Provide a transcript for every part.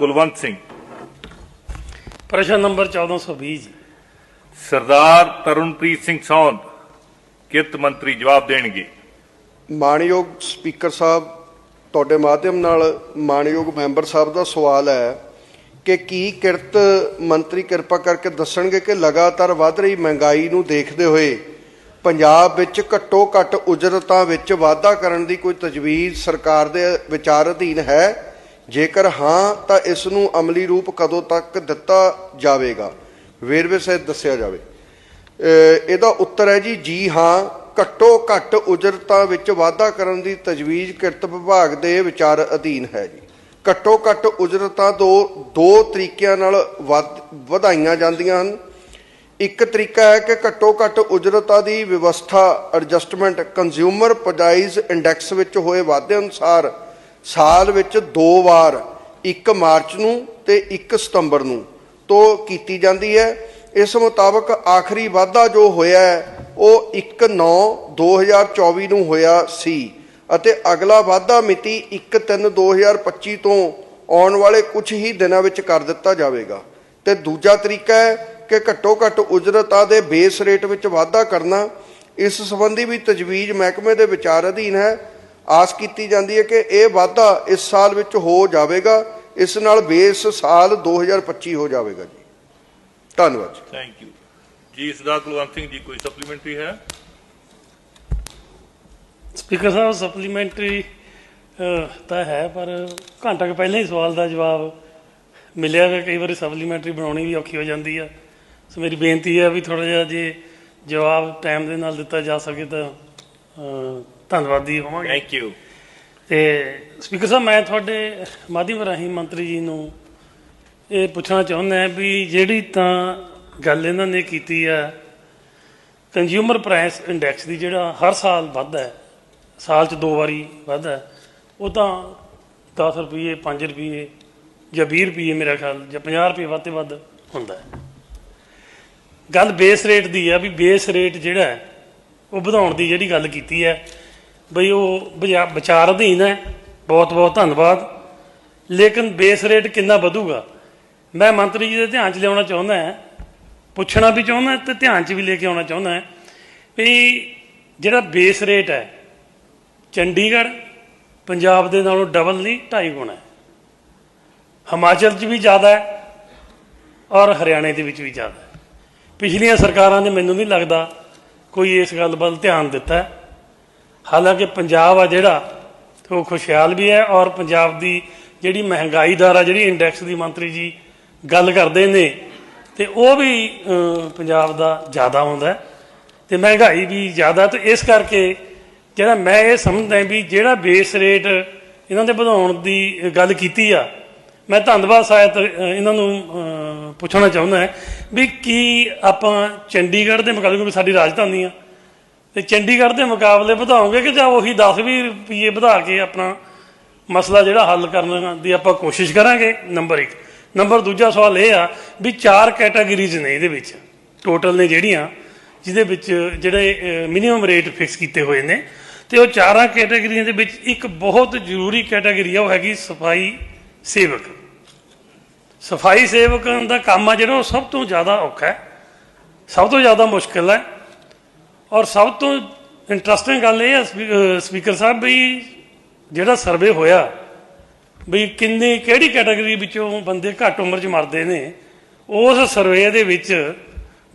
ਕੁਲਵੰਤ ਸਿੰਘ। ਪ੍ਰਸ਼ਨ ਨੰਬਰ 1420 ਜੀ। ਸਰਦਾਰ ਤਰੁਣਪ੍ਰੀਤ ਸਿੰਘ ਸੌਂਦ ਕਿਰਤ ਮੰਤਰੀ ਜਵਾਬ ਦੇਣਗੇ। ਮਾਨਯੋਗ ਸਪੀਕਰ ਸਾਹਿਬ ਤੁਹਾਡੇ ਮਾਧਿਅਮ ਨਾਲ ਮਾਨਯੋਗ ਮੈਂਬਰ ਸਾਹਿਬ ਦਾ ਸਵਾਲ ਹੈ ਕਿ ਕੀ ਕਿਰਤ ਮੰਤਰੀ ਕਿਰਪਾ ਕਰਕੇ ਦੱਸਣਗੇ ਕਿ ਲਗਾਤਾਰ ਵੱਧ ਰਹੀ ਮਹਿੰਗਾਈ ਨੂੰ ਦੇਖਦੇ ਹੋਏ ਪੰਜਾਬ ਵਿੱਚ ਘੱਟੋ ਘੱਟ ਉਜਰਤਾਂ ਵਿੱਚ ਵਾਧਾ ਕਰਨ ਦੀ ਕੋਈ ਤਜਵੀਜ਼ ਸਰਕਾਰ ਦੇ ਵਿਚਾਰ ਅਧੀਨ ਹੈ? ਜੇਕਰ ਹਾਂ, ਤਾਂ ਇਸ ਨੂੰ ਅਮਲੀ ਰੂਪ ਕਦੋਂ ਤੱਕ ਦਿੱਤਾ ਜਾਵੇਗਾ? ਵੇਰਵੇ ਸਹਿਤ ਦੱਸਿਆ ਜਾਵੇ। ਇਹਦਾ ਉੱਤਰ ਹੈ ਜੀ ਜੀ ਹਾਂ, ਘੱਟੋ ਘੱਟ ਉਜਰਤਾਂ ਵਿੱਚ ਵਾਧਾ ਕਰਨ ਦੀ ਤਜਵੀਜ਼ ਕਿਰਤ ਵਿਭਾਗ ਦੇ ਵਿਚਾਰ ਅਧੀਨ ਹੈ ਜੀ। ਘੱਟੋ ਘੱਟ ਉਜਰਤਾਂ ਦੋ ਦੋ ਤਰੀਕਿਆਂ ਨਾਲ ਵਧ- ਵਧਾਈਆਂ ਜਾਂਦੀਆਂ ਹਨ। ਇੱਕ ਤਰੀਕਾ ਹੈ ਕਿ ਘੱਟੋ ਘੱਟ ਉਜਰਤਾਂ ਦੀ ਵਿਵਸਥਾ ਐਡਜਸਟਮੈਂਟ ਕੰਜ਼ਿਊਮਰ ਪ੍ਰਾਈਸ ਇੰਡੈਕਸ ਵਿੱਚ ਹੋਏ ਵਾਧੇ ਅਨੁਸਾਰ ਸਾਲ ਵਿੱਚ ਦੋ ਵਾਰ 1 ਮਾਰਚ ਨੂੰ ਤੇ 1 ਸਤੰਬਰ ਨੂੰ ਤੋਂ ਕੀਤੀ ਜਾਂਦੀ ਹੈ। ਇਸ ਮੁਤਾਬਕ ਆਖਰੀ ਵਾਧਾ ਜੋ ਹੋਇਆ ਹੈ, ਉਹ 1/9/2024 ਨੂੰ ਹੋਇਆ ਸੀ ਅਤੇ ਅਗਲਾ ਵਾਧਾ ਮਿਤੀ 1/3/2025 ਤੋਂ ਆਉਣ ਵਾਲੇ ਕੁਝ ਹੀ ਦਿਨਾਂ ਵਿੱਚ ਕਰ ਦਿੱਤਾ ਜਾਵੇਗਾ। ਤੇ ਦੂਜਾ ਤਰੀਕਾ ਹੈ ਕਿ ਘੱਟੋ ਘੱਟ ਉਜਰਤਾਂ ਦੇ ਬੇਸ ਰੇਟ ਵਿੱਚ ਵਾਧਾ ਕਰਨਾ। ਇਸ ਸੰਬੰਧੀ ਵੀ ਤਜਵੀਜ਼ ਮਹਿਕਮੇ ਦੇ ਵਿਚਾਰ ਅਧੀਨ ਹੈ ਆਸ ਕੀਤੀ ਜਾਂਦੀ ਹੈ ਕਿ ਇਹ ਵਾਧਾ ਇਸ ਸਾਲ ਵਿੱਚ ਹੋ ਜਾਵੇਗਾ। ਇਸ ਨਾਲ ਬੇਸ ਸਾਲ 2025 ਹੋ ਜਾਵੇਗਾ ਜੀ। ਧੰਨਵਾਦ ਜੀ। ਥੈਂਕ ਯੂ ਜੀ ਸਰਦਾਰ ਕੁਲਵੰਤ ਸਿੰਘ ਜੀ ਕੋਈ ਸਪਲੀਮੈਂਟਰੀ ਹੈ? ਸਪੀਕਰ ਸਾਹਿਬ ਸਪਲੀਮੈਂਟਰੀ ਤਾਂ ਹੈ ਪਰ ਘੰਟਾ ਕੁ ਪਹਿਲਾਂ ਹੀ ਸਵਾਲ ਦਾ ਜਵਾਬ ਮਿਲਿਆ ਹੈ ਕਈ ਵਾਰੀ ਸਪਲੀਮੈਂਟਰੀ ਬਣਾਉਣੀ ਵੀ ਔਖੀ ਹੋ ਜਾਂਦੀ ਆ। ਸੋ ਮੇਰੀ ਬੇਨਤੀ ਹੈ ਵੀ ਥੋੜਾ ਜਿਹਾ ਜੇ ਜਵਾਬ ਟਾਈਮ ਦੇ ਨਾਲ ਦਿੱਤਾ ਜਾ ਸਕੇ ਤਾਂ ਧੰਨਵਾਦੀ ਹੋਵਾਂਗੇ। ਥੈਂਕ ਯੂ ਤੇ ਸਪੀਕਰ ਸਾਹਿਬ ਮੈਂ ਤੁਹਾਡੇ ਮਾਧਿਅਮ ਰਾਹੀਂ ਮੰਤਰੀ ਜੀ ਨੂੰ ਇਹ ਪੁੱਛਣਾ ਚਾਹੁੰਦਾ ਵੀ ਜਿਹੜੀ ਤਾਂ ਗੱਲ ਇਹਨਾਂ ਨੇ ਕੀਤੀ ਆ ਕੰਜ਼ਿਊਮਰ ਪ੍ਰਾਈਸ ਇੰਡੈਕਸ ਦੀ ਜਿਹੜਾ ਹਰ ਸਾਲ ਵੱਧਦਾ ਹੈ ਸਾਲ 'ਚ ਦੋ ਵਾਰੀ ਵੱਧਦਾ ਹੈ, ਉਹ ਤਾਂ 10 ਰੁਪਏ 5 ਰੁਪਏ ਜਾਂ 20 ਰੁਪਏ ਮੇਰਾ ਖਿਆਲ ਜਾਂ 50 ਰੁਪਏ ਵੱਧ ਤੇ ਵੱਧ ਹੁੰਦਾ ਹੈ। ਗੱਲ ਬੇਸ ਰੇਟ ਦੀ ਆ ਵੀ ਬੇਸ ਰੇਟ ਜਿਹੜਾ ਉਹ ਵਧਾਉਣ ਦੀ ਜਿਹੜੀ ਗੱਲ ਕੀਤੀ ਹੈ ਬਈ ਉਹ ਵਿਚਾ- ਵਿਚਾਰ ਅਧੀਨ ਹੈ। ਬਹੁਤ ਬਹੁਤ ਧੰਨਵਾਦ। ਲੇਕਿਨ ਬੇਸ ਰੇਟ ਕਿੰਨਾ ਵਧੂਗਾ? ਮੈਂ ਮੰਤਰੀ ਜੀ ਦੇ ਧਿਆਨ 'ਚ ਲਿਆਉਣਾ ਚਾਹੁੰਦਾ ਹਾਂ। ਪੁੱਛਣਾ ਵੀ ਚਾਹੁੰਦਾ ਤੇ ਧਿਆਨ 'ਚ ਵੀ ਲੈ ਕੇ ਆਉਣਾ ਚਾਹੁੰਦਾ ਹਾਂ ਵੀ ਜਿਹੜਾ ਬੇਸ ਰੇਟ ਹੈ, ਚੰਡੀਗੜ੍ਹ ਪੰਜਾਬ ਦੇ ਨਾਲੋਂ ਡਬਲ ਨਹੀਂ, ਢਾਈ ਗੁਣਾ ਹੈ। ਹਿਮਾਚਲ 'ਚ ਵੀ ਜ਼ਿਆਦਾ ਹੈ ਔਰ ਹਰਿਆਣੇ ਦੇ ਵਿੱਚ ਵੀ ਜ਼ਿਆਦਾ ਪਿਛਲੀਆਂ ਸਰਕਾਰਾਂ ਨੇ ਮੈਨੂੰ ਨਹੀਂ ਲੱਗਦਾ ਕੋਈ ਇਸ ਗੱਲ ਵੱਲ ਧਿਆਨ ਦਿੱਤਾ ਹਾਲਾਂਕਿ ਪੰਜਾਬ ਆ ਜਿਹੜਾ ਉਹ ਖੁਸ਼ਹਾਲ ਵੀ ਹੈ ਔਰ ਪੰਜਾਬ ਦੀ ਜਿਹੜੀ ਮਹਿੰਗਾਈ ਦਰ ਆ, ਜਿਹੜੀ ਇੰਡੈਕਸ ਦੀ ਮੰਤਰੀ ਜੀ ਗੱਲ ਕਰਦੇ ਨੇ, ਤੇ ਉਹ ਵੀ ਪੰਜਾਬ ਦਾ ਜ਼ਿਆਦਾ ਹੁੰਦਾ ਹੈ ਤੇ ਮਹਿੰਗਾਈ ਵੀ ਜ਼ਿਆਦਾ, ਤੇ ਇਸ ਕਰਕੇ ਜਿਹੜਾ ਮੈਂ ਇਹ ਸਮਝਦਾ ਵੀ ਜਿਹੜਾ ਬੇਸ ਰੇਟ ਇਹਨਾਂ ਦੇ ਵਧਾਉਣ ਦੀ ਗੱਲ ਕੀਤੀ ਆ, ਮੈਂ ਧੰਨਵਾਦ ਸਾਹਿਤ ਇਹਨਾਂ ਨੂੰ ਪੁੱਛਣਾ ਚਾਹੁੰਦਾ ਵੀ ਕੀ ਆਪਾਂ ਚੰਡੀਗੜ੍ਹ ਦੇ ਮੁਕਾਬਲੇ ਕਿਉਂਕਿ ਸਾਡੀ ਰਾਜਧਾਨੀ ਆ ਤੇ ਚੰਡੀਗੜ੍ਹ ਦੇ ਮੁਕਾਬਲੇ ਵਧਾਓਗੇ ਕਿ ਜਾਂ ਉਹੀ 10-20 ਰੁਪਏ ਵਧਾ ਕੇ ਆਪਣਾ ਮਸਲਾ ਜਿਹੜਾ ਹੱਲ ਕਰਨ ਦੀ ਆਪਾਂ ਕੋਸ਼ਿਸ਼ ਕਰਾਂਗੇ? ਨੰਬਰ 1 ਨੰਬਰ ਦੂਜਾ ਸਵਾਲ ਇਹ ਆ ਵੀ ਚਾਰ ਕੈਟਾਗਰੀਜ਼ ਨੇ ਇਹਦੇ ਵਿੱਚ। ਟੋਟਲ ਨੇ ਜਿਹੜੀਆਂ, ਜਿਹਦੇ ਵਿੱਚ ਜਿਹੜੇ ਮਿਨੀਮਮ ਰੇਟ ਫਿਕਸ ਕੀਤੇ ਹੋਏ ਨੇ। ਤੇ ਉਹ ਚਾਰਾਂ ਕੈਟਾਗਰੀਆਂ ਦੇ ਵਿੱਚ ਇੱਕ ਬਹੁਤ ਜ਼ਰੂਰੀ ਕੈਟਾਗਰੀ ਆ, ਉਹ ਹੈਗੀ ਸਫ਼ਾਈ ਸੇਵਕ। ਸਫ਼ਾਈ ਸੇਵਕਾਂ ਦਾ ਕੰਮ ਆ ਜਿਹੜਾ, ਉਹ ਸਭ ਤੋਂ ਜ਼ਿਆਦਾ ਔਖਾ ਹੈ। ਸਭ ਤੋਂ ਜ਼ਿਆਦਾ ਮੁਸ਼ਕਲ ਹੈ। ਔਰ ਸਭ ਤੋਂ ਇੰਟਰਸਟਿੰਗ ਗੱਲ ਇਹ ਹੈ, ਸਪੀ- ਸਪੀਕਰ ਸਾਹਿਬ ਵੀ ਜਿਹੜਾ ਸਰਵੇ ਹੋਇਆ ਵੀ ਕਿੰਨੀ, ਕਿਹੜੀ ਕੈਟਾਗਰੀ ਵਿੱਚੋਂ ਬੰਦੇ ਘੱਟ ਉਮਰ 'ਚ ਮਰਦੇ ਨੇ, ਉਸ ਸਰਵੇ ਦੇ ਵਿੱਚ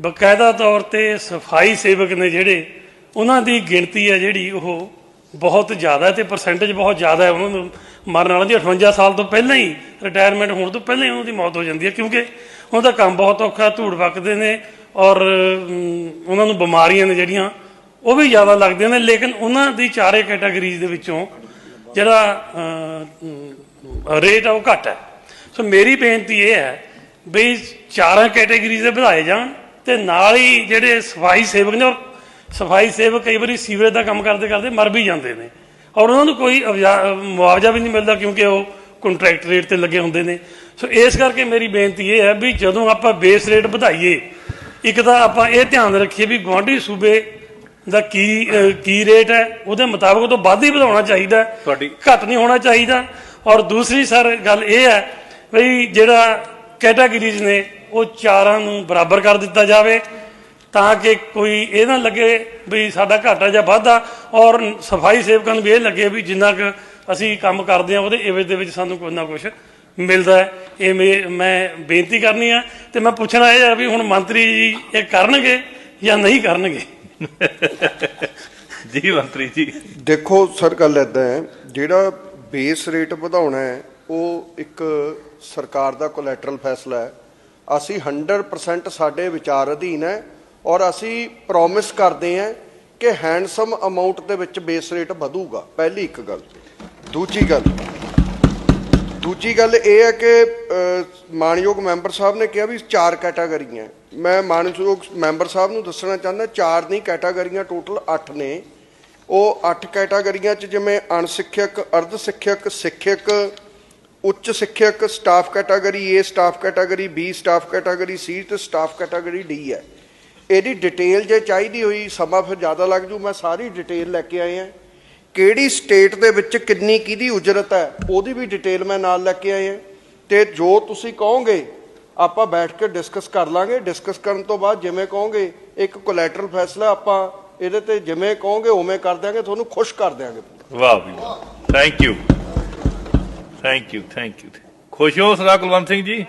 ਬਕਾਇਦਾ ਤੌਰ ਤੇ ਸਫ਼ਾਈ ਸੇਵਕ ਨੇ ਜਿਹੜੇ, ਉਹਨਾਂ ਦੀ ਗਿਣਤੀ ਹੈ ਜਿਹੜੀ ਉਹ ਬਹੁਤ ਜ਼ਿਆਦਾ ਹੈ ਤੇ ਪਰਸੈਂਟੇਜ ਬਹੁਤ ਜ਼ਿਆਦਾ ਹੈ। ਉਹਨਾਂ ਨੂੰ ਮਰਨ ਵਾਲਿਆਂ ਦੀ 58 ਸਾਲ ਤੋਂ ਪਹਿਲਾਂ ਹੀ ਰਿਟਾਇਰਮੈਂਟ ਹੋਣ ਤੋਂ ਪਹਿਲਾਂ ਹੀ ਉਹਨਾਂ ਦੀ ਮੌਤ ਹੋ ਜਾਂਦੀ ਹੈ ਕਿਉਂਕਿ ਉਹਨਾਂ ਦਾ ਕੰਮ ਬਹੁਤ ਔਖਾ, ਧੂੜ ਵਗਦੇ ਨੇ ਔਰ ਉਹਨਾਂ ਨੂੰ ਬਿਮਾਰੀਆਂ ਨੇ ਜਿਹੜੀਆਂ, ਉਹ ਵੀ ਜ਼ਿਆਦਾ ਲੱਗਦੀਆਂ ਨੇ। ਲੇਕਿਨ ਉਹਨਾਂ ਦੀ ਚਾਰੇ ਕੈਟਾਗਰੀਜ਼ ਦੇ ਵਿੱਚੋਂ ਜਿਹੜਾ ਰੇਟ ਆ ਉਹ ਘੱਟ ਹੈ। ਸੋ ਮੇਰੀ ਬੇਨਤੀ ਇਹ ਹੈ ਵੀ ਚਾਰਾਂ ਕੈਟਾਗਰੀਜ਼ ਦੇ ਵਧਾਏ ਜਾਣ ਤੇ ਨਾਲ ਹੀ ਜਿਹੜੇ ਸਫ਼ਾਈ ਸੇਵਕ ਨੇ ਔਰ ਸਫ਼ਾਈ ਸੇਵਕ ਕਈ ਵਾਰੀ ਸੀਵਰੇਜ ਦਾ ਕੰਮ ਕਰਦੇ ਕਰਦੇ ਮਰ ਵੀ ਜਾਂਦੇ ਨੇ। ਔਰ ਉਹਨਾਂ ਨੂੰ ਕੋਈ ਮੁਆਵਜ਼ਾ ਵੀ ਨਹੀਂ ਮਿਲਦਾ ਕਿਉਂਕਿ ਉਹ ਕੰਟਰੈਕਟ ਰੇਟ ਤੇ ਲੱਗੇ ਹੁੰਦੇ ਨੇ। ਸੋ ਇਸ ਕਰਕੇ ਮੇਰੀ ਬੇਨਤੀ ਇਹ ਹੈ ਵੀ ਜਦੋਂ ਆਪਾਂ ਬੇਸ ਰੇਟ ਵਧਾਈਏ ਇੱਕ ਤਾਂ ਆਪਾਂ ਇਹ ਧਿਆਨ ਰੱਖੀਏ ਵੀ ਗੁਆਂਢੀ ਸੂਬੇ ਦਾ ਕੀ ਕੀ ਰੇਟ ਹੈ ਉਹਦੇ ਮੁਤਾਬਕ ਉਹ ਤੋਂ ਵੱਧ ਹੀ ਵਧਾਉਣਾ ਚਾਹੀਦਾ। ਤੁਹਾਡੀ- ਘੱਟ ਨਹੀਂ ਹੋਣਾ ਚਾਹੀਦਾ। ਔਰ ਦੂਸਰੀ ਸਰ ਗੱਲ ਇਹ ਹੈ ਵੀ ਜਿਹੜਾ ਕੈਟਾਗਰੀਜ਼ ਨੇ ਉਹ ਚਾਰਾਂ ਨੂੰ ਬਰਾਬਰ ਕਰ ਦਿੱਤਾ ਜਾਵੇ। ਤਾਂ ਕਿ ਕੋਈ ਇਹ ਨਾ ਲੱਗੇ ਵੀ ਸਾਡਾ ਘਾਟਾ ਜਾਂ ਵਾਧਾ ਔਰ ਸਫ਼ਾਈ ਸੇਵਕਾਂ ਨੂੰ ਵੀ ਇਹ ਲੱਗੇ ਵੀ ਜਿੰਨਾ ਕੁ ਅਸੀਂ ਕੰਮ ਕਰਦੇ ਆ ਉਹਦੇ ਇਵਜ਼ ਦੇ ਵਿੱਚ ਸਾਨੂੰ ਕੁਝ ਨਾ ਕੁਝ ਮਿਲਦਾ ਹੈ। ਇਹ ਮੇ- ਬੇਨਤੀ ਕਰਨੀ ਆ ਤੇ ਮੈਂ ਪੁੱਛਣਾ ਇਹ ਹੈ ਵੀ ਹੁਣ ਮੰਤਰੀ ਜੀ ਇਹ ਕਰਨਗੇ ਜਾਂ ਨਹੀਂ ਕਰਨਗੇ? ਜੀ ਮੰਤਰੀ ਜੀ। ਦੇਖੋ ਸਰ ਗੱਲ ਇਦਾਂ ਹੈ ਜਿਹੜਾ ਬੇਸ ਰੇਟ ਵਧਾਉਣਾ ਹੈ ਉਹ ਇੱਕ ਸਰਕਾਰ ਦਾ ਕੋਲੈਟਰਲ ਫੈਸਲਾ ਹੈ। ਅਸੀਂ 100% ਸਾਡੇ ਵਿਚਾਰ ਅਧੀਨ ਹੈ ਔਰ ਅਸੀਂ ਪ੍ਰੋਮਿਸ ਕਰਦੇ ਹਾਂ ਕਿ ਹੈਂਡਸਮ ਅਮਾਉਂਟ ਦੇ ਵਿੱਚ ਬੇਸ ਰੇਟ ਵਧੂਗਾ ਪਹਿਲੀ ਇੱਕ ਗੱਲ ਦੂਜੀ ਗੱਲ ਦੂਜੀ ਗੱਲ ਇਹ ਹੈ ਕਿ ਅ, ਮਾਣਯੋਗ ਮੈਂਬਰ ਸਾਹਿਬ ਨੇ ਕਿਹਾ ਵੀ ਚਾਰ ਕੈਟਾਗਰੀਆਂ ਮੈਂ ਮਾਣਯੋਗ ਮੈਂਬਰ ਸਾਹਿਬ ਨੂੰ ਦੱਸਣਾ ਚਾਹੁੰਦਾ ਚਾਰ ਨਹੀਂ ਕੈਟਾਗਰੀਆਂ ਟੋਟਲ 8 ਨੇ। ਉਹ 8 ਕੈਟਾਗਰੀਆਂ ਚ ਜਿਵੇਂ ਅਣਸਿੱਖਿਅਕ ਅਰਧ ਸਿੱਖਿਅਕ ਸਿੱਖਿਅਕ ਉੱਚ ਸਿੱਖਿਅਕ staff category A staff category B staff category C ਤੇ ਸਟਾਫ ਕੈਟਾਗਰੀ ਡੀ ਹੈ। ਇਹਦੀ ਡਿਟੇਲ ਜੇ ਚਾਹੀਦੀ ਹੋਈ, ਸਮਾਂ ਫਿਰ ਜ਼ਿਆਦਾ ਲੱਗ ਜੂ, ਮੈਂ ਸਾਰੀ ਡਿਟੇਲ ਲੈ ਕੇ ਆਏ ਹਾਂ ਕਿਹੜੀ ਸਟੇਟ ਦੇ ਵਿੱਚ ਕਿੰਨੀ ਕਿਹਦੀ ਉਜਰਤ ਹੈ, ਉਹਦੀ ਵੀ ਡਿਟੇਲ ਮੈਂ ਨਾਲ ਲੈ ਕੇ ਆਏ ਹਾਂ ਤੇ ਜੋ ਤੁਸੀਂ ਕਹੋਗੇ, ਆਪਾਂ ਬੈਠ ਕੇ ਡਿਸਕਸ ਕਰ ਲਾਂਗੇ। ਡਿਸਕਸ ਕਰਨ ਤੋਂ ਬਾਅਦ ਜਿਵੇਂ ਕਹੋਗੇ, ਇੱਕ ਕੋਲੈਟਰਲ ਫੈਸਲਾ ਆਪਾਂ ਇਹਦੇ ਤੇ ਜਿਵੇਂ ਕਹੋਗੇ, ਉਵੇਂ ਕਰ ਦਿਆਂਗੇ, ਤੁਹਾਨੂੰ ਖੁਸ਼ ਕਰ ਦਿਆਂਗੇ। ਵਾਹ ਵੀ ਵਾਹ। Thank you thank you thank you ਖੁਸ਼ ਹੋ ਸਰਦਾਰ ਕੁਲਵੰਤ ਸਿੰਘ ਜੀ?